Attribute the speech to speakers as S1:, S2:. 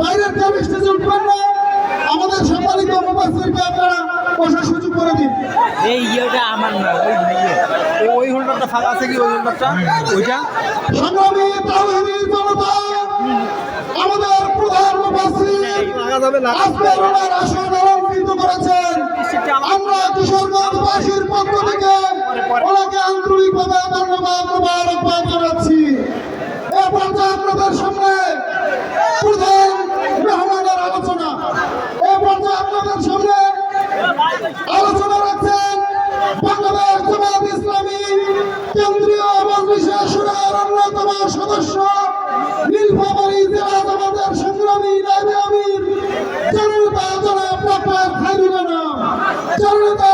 S1: বাইরের কেউ স্টেজে উঠবেন না। আমাদের সম্মানিত মুফাসসিরকে আপনারা বসার সুযোগ করে দিন।
S2: এই ইয়েটা আমার না ওই হোল্ডারটা ফাঁকা আছে কি ওই হোল্ডারটা ওইটা?
S1: সংগ্রামী তাওহীদের জনতা আমাদের প্রধান আজকের ওনার আসন অলঙ্কৃত পক্ষ আলোচনা রাখছেন বাংলাদেশ জামাত ইসলামী কেন্দ্রীয় মজলিসের সুরের অন্যতম সদস্য নীলফামারী জেলা জামাতের সংগ্রামী নাইবে আমির। জনতা জনাব ডক্টর খাইরুল জনতা